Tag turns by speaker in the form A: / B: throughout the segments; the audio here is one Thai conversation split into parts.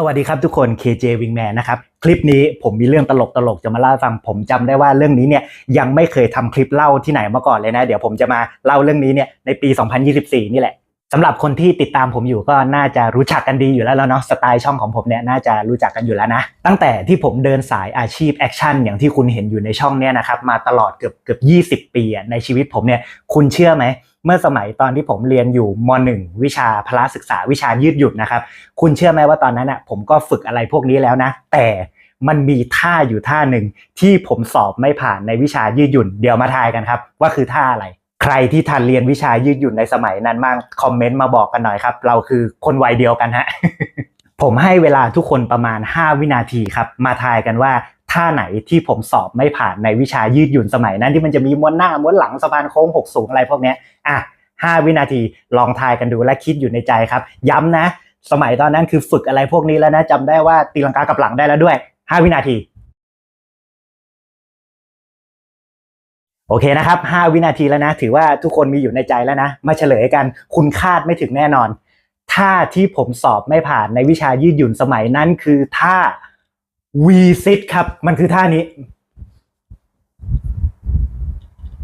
A: สวัสดีครับทุกคน KJ Wingman นะครับ คลิปนี้ผมมีเรื่องตลกตลกๆจะมาเล่าฟัง ผมจำได้ว่าเรื่องนี้เนี่ยยังไม่เคยทำคลิปเล่าที่ไหนมาก่อนเลยนะ เดี๋ยวผมจะมาเล่าเรื่องนี้เนี่ยในปี 2024 นี่แหละสำหรับคนที่ติดตามผมอยู่ก็น่าจะรู้จักกันดีอยู่แล้วแล้วเนาะสไตล์ช่องของผมเนี่ยน่าจะรู้จักกันอยู่แล้วนะ ตั้งแต่ที่ผมเดินสายอาชีพแอคชั่นอย่างที่คุณเห็นอยู่ในช่องเนี่ยนะครับมาตลอดเกือบเกือบ 20 ปีในชีวิตผมเนี่ยคุณเชื่อไหม เมื่อสมัยตอนที่ผมเรียนอยู่ม .1 วิชาพละศึกษาวิชายืดหยุ่นนะครับ คุณเชื่อไหมว่าตอนนั้นอะผมก็ฝึกอะไรพวกนี้แล้วนะ แต่มันมีท่าอยู่ท่าหนึ่งที่ผมสอบไม่ผ่านในวิชายืดหยุ่น เดี๋ยวมาทายกันครับ ว่าคือท่าอะไร ใครที่ทันเรียนวิชายืดหยุ่นในสมัยนั้นบ้างคอมเมนต์มาบอกกันหน่อยครับ เราคือคนวัยเดียวกันฮะผมให้เวลาทุกคนประมาณ 5 วินาทีครับ มาทายกันว่า ท่าไหนที่ผมสอบไม่ผ่านในวิชายืดหยุ่นสมัยนั้นที่มันจะมีม้วนหน้าม้วนหลังสะพานโค้งหกสูงอะไรพวกนี้อะ5วินาทีลองทายกันดูและคิดอยู่ในใจครับ ย้ำนะ สมัยตอนนั้นคือฝึกอะไรพวกนี้แล้วนะจำได้ว่าตีลังกากับหลังได้แล้วด้วย5วินาทีโอเคนะครับ 5 วินาทีแล้วนะ ถือว่าทุกคนมีอยู่ในใจแล้วนะ มาเฉลยกัน คุณคาดไม่ถึงแน่นอน ท่าที่ผมสอบไม่ผ่านในวิชายืดหยุ่นสมัยนั้นคือท่า V sit ครับ มันคือท่านี้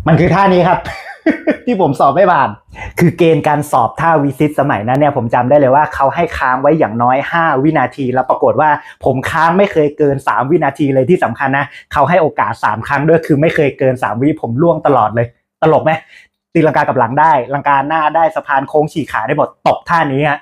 A: มันคือท่านี้ครับ ที่ผมสอบไม่ผ่าน คือเกณฑ์การสอบท่าวีซิตสมัยนั้นเนี่ยผมจำได้เลยว่าเขาให้ค้างไว้อย่างน้อย 5 วินาที แล้วปรากฏว่าผมค้างไม่เคยเกิน 3 วินาทีเลยที่สำคัญนะ เขาให้โอกาส 3 ครั้งด้วยคือไม่เคยเกิน 3 วิผมล่วงตลอดเลย ตลกไหมตีลังกากับหลังได้ ลังกาหน้าได้สะพานโค้งฉีกขาได้หมดตบท่านี้ฮะ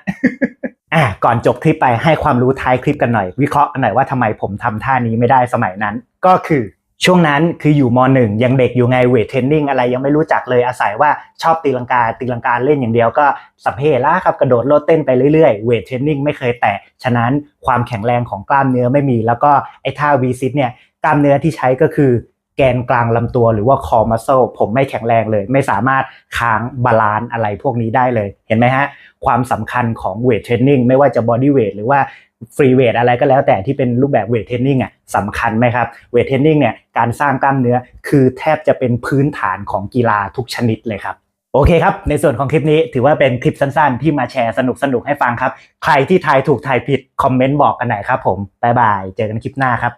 A: อะก่อนจบคลิปไปให้ความรู้ท้ายคลิปกันหน่อย วิเคราะห์หน่อยว่าทำไมผมทำท่านี้ไม่ได้สมัยนั้น ก็คือช่วงนั้นคืออยู่มหนึ่งยังเด็กอยู่ไงเวทเทรนนิ่งอะไรยังไม่รู้จักเลยอาศัยว่าชอบตีลังกาตีลังกาเล่นอย่างเดียวก็สัพเพละครับกระโดดโลดเต้นไปเรื่อยๆเวทเทรนนิ่งไม่เคยแตะฉะนั้นความแข็งแรงของกล้ามเนื้อไม่มี แล้วก็ไอ้ท่าวีซิตเนี่ยกล้ามเนื้อที่ใช้ก็คือ แกนกลางลำตัวหรือว่าคอมัสเซลผมไม่แข็งแรงเลย ไม่สามารถค้างบาลานซ์อะไรพวกนี้ได้เลย เห็นไหมฮะ ความสำคัญของเวทเทรนนิ่งไม่ว่าจะบอดี้เวทหรือว่าฟรีเวทอะไรก็แล้วแต่ที่เป็นรูปแบบเวทเทรนนิ่งอะสำคัญไหมครับเวทเทรนนิ่งเนี่ยการสร้างกล้ามเนื้อคือแทบจะเป็นพื้นฐานของกีฬาทุกชนิดเลยครับโอเคครับ ในส่วนของคลิปนี้ถือว่าเป็นคลิปสั้นๆ ที่มาแชร์สนุกๆให้ฟังครับ ใครที่ทายถูกทายผิด คอมเมนต์บอกกันหน่อยครับผม บ๊ายบาย เจอกันคลิปหน้าครับ